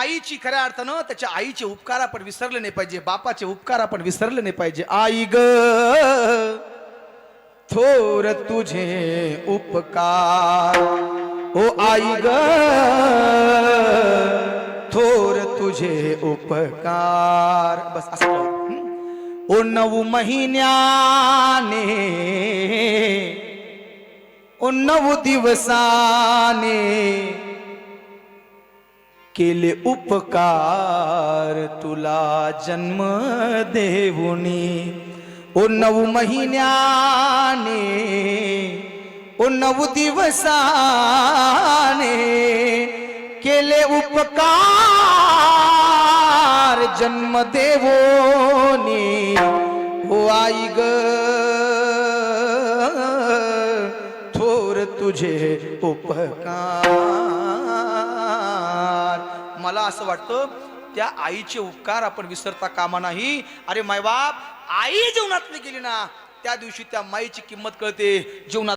माईची खऱ्या अर्थानं त्याच्या आईचे उपकार आपण विसरले नाही पाहिजे बापाचे उपकार आपण विसरले नाही पाहिजे. आई ग थोर तुझे उपकार. ओ आई ग थोर तुझे उपकार. बस असं ओ नऊ महिन्याने ओ नऊ दिवसाने केले उपकार तुला जन्म देऊनी. ओ नऊ महिन्याने ओ नऊ दिवसाने केले उपकार जन्म देवोनी हो आई ग थोर तुझे उपकार. मला असं वाटतं त्या आईचे उपकार आपण विसरता कामा नाही. अरे मायबाप आई जीवनातली गेली ना त्या दिवशी त्या माईची किंमत कळते जीवनात